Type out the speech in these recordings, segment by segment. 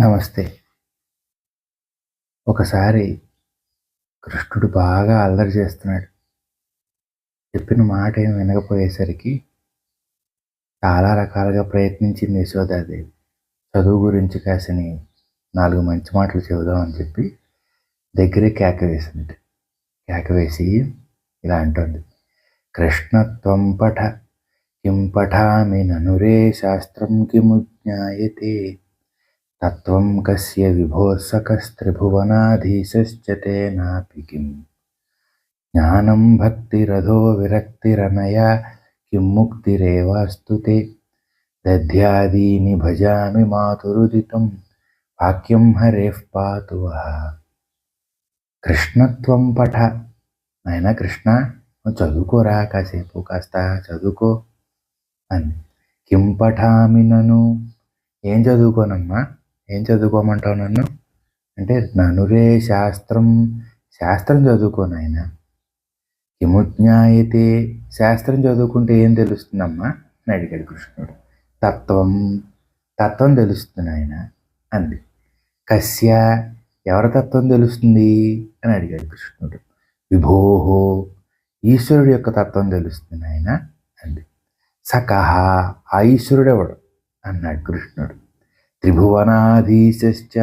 నమస్తే. ఒకసారి కృష్ణుడు బాగా అల్లరి చేస్తున్నాడు. చెప్పిన మాట ఏం వినకపోయేసరికి చాలా రకాలుగా ప్రయత్నించింది యశోదాదేవి. చదువు గురించి కాసిని నాలుగు మంచి మాటలు చెబుదామని చెప్పి దగ్గరే కేక వేసింది. కేక వేసి ఇలా అంటుంది. కృష్ణత్వం పఠ కిం పఠామి ననురే శాస్త్రం కిముజ్ఞాయతే. తత్వం కస్య విభోసకస్త్రిభువనాధీశ్చ తేనాపి కిం. జ్ఞానం భక్తిరథో విరక్తిరనయా కిం ముక్తిరేవాస్తు తే. దధ్యాదీని భజామి మాతురుదితం వాక్యం హరేః పాతు కృష్ణత్వం పఠ. నాయన కృష్ణ చదువుకోరా కాసేపు కాస్త చదువుకో అని. కిం పఠామి నను? ఏం చదువుకోనమ్మా? ఏం చదువుకోమంటావు నన్ను? అంటే ననురే శాస్త్రం శాస్త్రం చదువుకోను ఆయన కిముజ్ఞాయతే శాస్త్రం చదువుకుంటే ఏం తెలుస్తుందమ్మా? అని అడిగాడు కృష్ణుడు. తత్వం తత్వం తెలుస్తుంది ఆయన అంది. కస్య ఎవరి తత్వం తెలుస్తుంది? అని అడిగాడు కృష్ణుడు. విభోహో ఈశ్వరుడు యొక్క తత్వం తెలుస్తుంది ఆయన అంది. సకహ ఆ ఈశ్వరుడెవడు? అన్నాడు కృష్ణుడు. త్రిభువనాధీశ్చ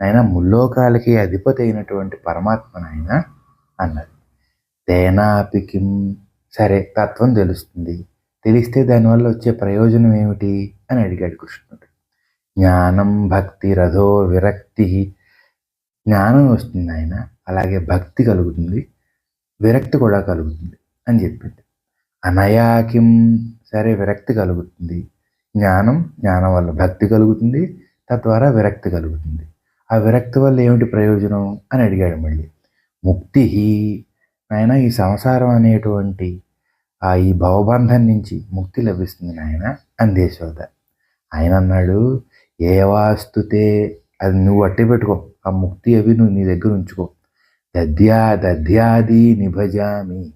నాయన ముల్లోకాలకి అధిపతి అయినటువంటి పరమాత్మ నాయన అన్నది. తేనాపికిం సరే తత్వం తెలుస్తుంది. తెలిస్తే దానివల్ల వచ్చే ప్రయోజనం ఏమిటి అని అడిగాడు కృష్ణుడు. జ్ఞానం భక్తి రథో విరక్తి. జ్ఞానం వస్తుంది ఆయన అలాగే భక్తి కలుగుతుంది. విరక్తి కూడా కలుగుతుంది అని చెప్పింది. అనయాకిం సరే విరక్తి కలుగుతుంది. జ్ఞానం జ్ఞానం వల్ల భక్తి కలుగుతుంది తద్వారా విరక్తి కలుగుతుంది. ఆ విరక్తి వల్ల ఏమిటి ప్రయోజనం అని అడిగాడు మళ్ళీ. ముక్తి నాయన ఈ సంసారం అనేటువంటి ఆ ఈ భవబంధం నుంచి ముక్తి లభిస్తుంది నాయన అందేశోద ఆయన అన్నాడు ఏ వాస్తుతే అది నువ్వు అట్టి పెట్టుకో ఆ ముక్తి అవి నువ్వు నీ దగ్గర ఉంచుకో. దద్యా దద్యాది నిభజామి.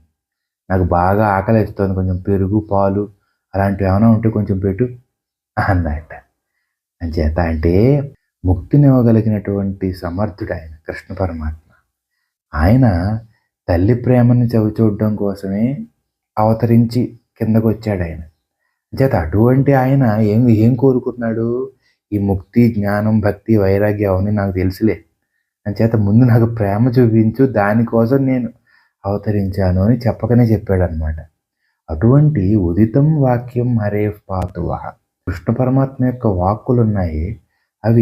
నాకు బాగా ఆకలిస్తుంది కొంచెం పెరుగు పాలు అలాంటివి ఏమైనా ఉంటే కొంచెం పెట్టు అన్నట్ట అంచేత అంటే ముక్తినివ్వగలిగినటువంటి సమర్థుడు ఆయన కృష్ణ పరమాత్మ ఆయన తల్లి ప్రేమని చవిచూడడం కోసమే అవతరించి కిందకు వచ్చాడు ఆయన అంచేత అటువంటి ఆయన ఏం ఏం కోరుకున్నాడు ఈ ముక్తి జ్ఞానం భక్తి వైరాగ్యం అవన్నీ నాకు తెలుసులే. అంచేత ముందు నాకు ప్రేమ చూపించు దానికోసం నేను అవతరించాను అని చెప్పకనే చెప్పాడు అనమాట అటువంటి ఉదితం వాక్యం హరే పాతువ కృష్ణ పరమాత్మ యొక్క వాక్కులు ఉన్నాయి